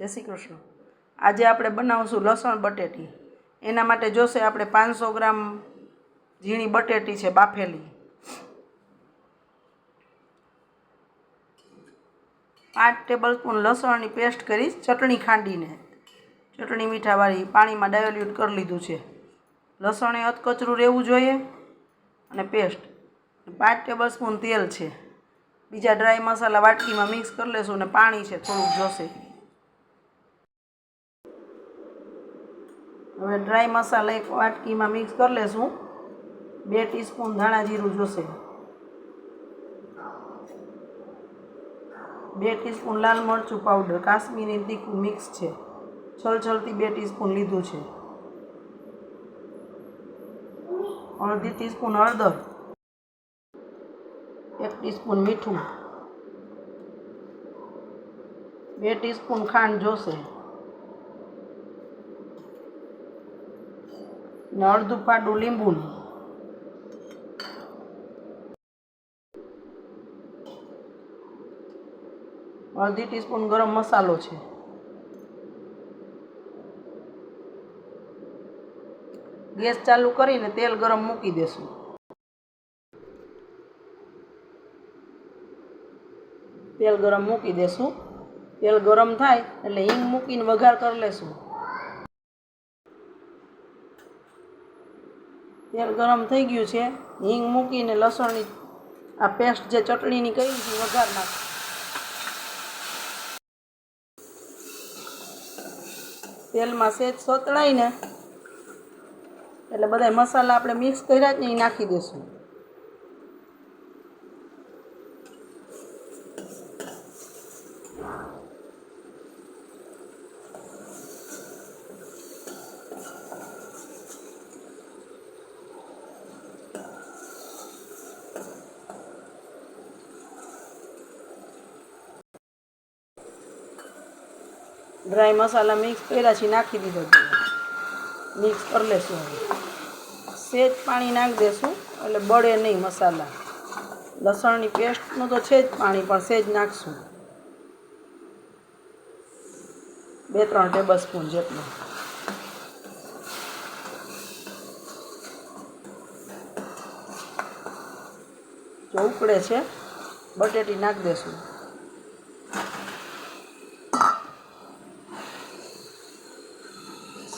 જય શ્રી કૃષ્ણ. આજે આપણે બનાવશું લસણ બટેટી. એના માટે જોશે આપણે પાંચસો ગ્રામ ઝીણી બટેટી છે, બાફેલી. પાંચ ટેબલ સ્પૂન લસણની પેસ્ટ કરી ચટણી ખાંડીને. ચટણી મીઠાવાળી પાણીમાં ડાયોલ્યુટ કરી લીધું છે. લસણ એ અધકચરું રહેવું જોઈએ અને પેસ્ટ. પાંચ ટેબલ સ્પૂન તેલ છે. બીજા ડ્રાય મસાલા વાટકીમાં મિક્સ કરી લેશું અને પાણી છે, થોડુંક જોશે. હવે ડ્રાય મસાલા એક વાટકીમાં મિક્સ કરી લેશું. બે ટીસ્પૂન ધાણા જીરું જોશે. બે ટીસ્પૂન લાલ મરચું પાવડર કાશ્મીરી તીખું મિક્સ છે. છલછલથી બે ટીસ્પૂન લીધું છે. અડધી ટીસ્પૂન હળદર, એક ટીસ્પૂન મીઠું. બે ટીસ્પૂન ખાંડ જોશે. ને અડધું પાડું લીંબુનું અડધી ટીસ્પૂન ગરમ મસાલો છે. ગેસ ચાલુ કરીને તેલ ગરમ મૂકી દેશું. તેલ ગરમ મૂકી દેશું. તેલ ગરમ થાય એટલે હિંગ મૂકીને વઘાર કરી લેશું. તેલ ગરમ થઈ ગયું છે. હિંગ મૂકીને લસણની આ પેસ્ટ જે ચટણીની કરી એ વઘાર નાખ. તેલમાં સેજ સોતળાઈને એટલે બધા મસાલા આપણે મિક્સ કર્યા જ નહીં નાખી દઈશું ડ્રાય મસાલા મિક્સ કર્યા છે નાખી દીધો મિક્સ કરી લેશું હવે. સેજ પાણી નાખી દેશું, એટલે બળે નહીં મસાલા. લસણની પેસ્ટનું તો છે જ પાણી, પણ સેજ નાખશું. બે ત્રણ ટેબલ સ્પૂન જેટલું. જો ઉકળે છે, બટેટી નાખી દેશું.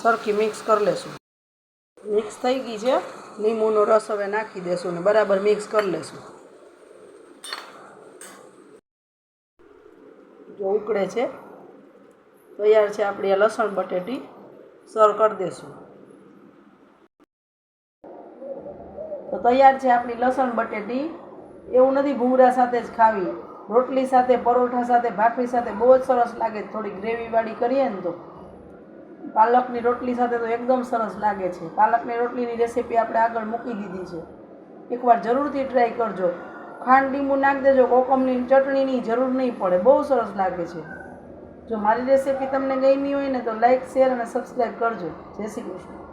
સરખી મિક્સ કરી લેશું. મિક્સ થઈ ગઈ છે. લીંબુનો રસ હવે નાખી દેશું ને બરાબર મિક્સ કરી લેશું. જો ઉકળે છે, તૈયાર છે આપણી આ લસણ બટેટી. સર્વ કરી દેશું. તો તૈયાર છે આપણી લસણ બટેટી. એવું નથી ભૂંગળા સાથે જ ખાવી. રોટલી સાથે, પરોઠા સાથે, ભાખરી સાથે બહુ જ સરસ લાગે. થોડી ગ્રેવીવાળી કરીએ ને તો. પાલકની રોટલી સાથે તો એકદમ સરસ લાગે છે. પાલકની રોટલીની રેસીપી આપણે આગળ મૂકી દીધી છે. એકવાર જરૂરથી ટ્રાય કરજો. ખાંડ લીંબુ નાખી દેજો, કોકમની ચટણીની જરૂર નહીં પડે, બહુ સરસ લાગે છે. જો મારી રેસીપી તમને ગમી હોય ને તો લાઈક શેર અને સબસ્ક્રાઈબ કરજો. જય શ્રી કૃષ્ણ.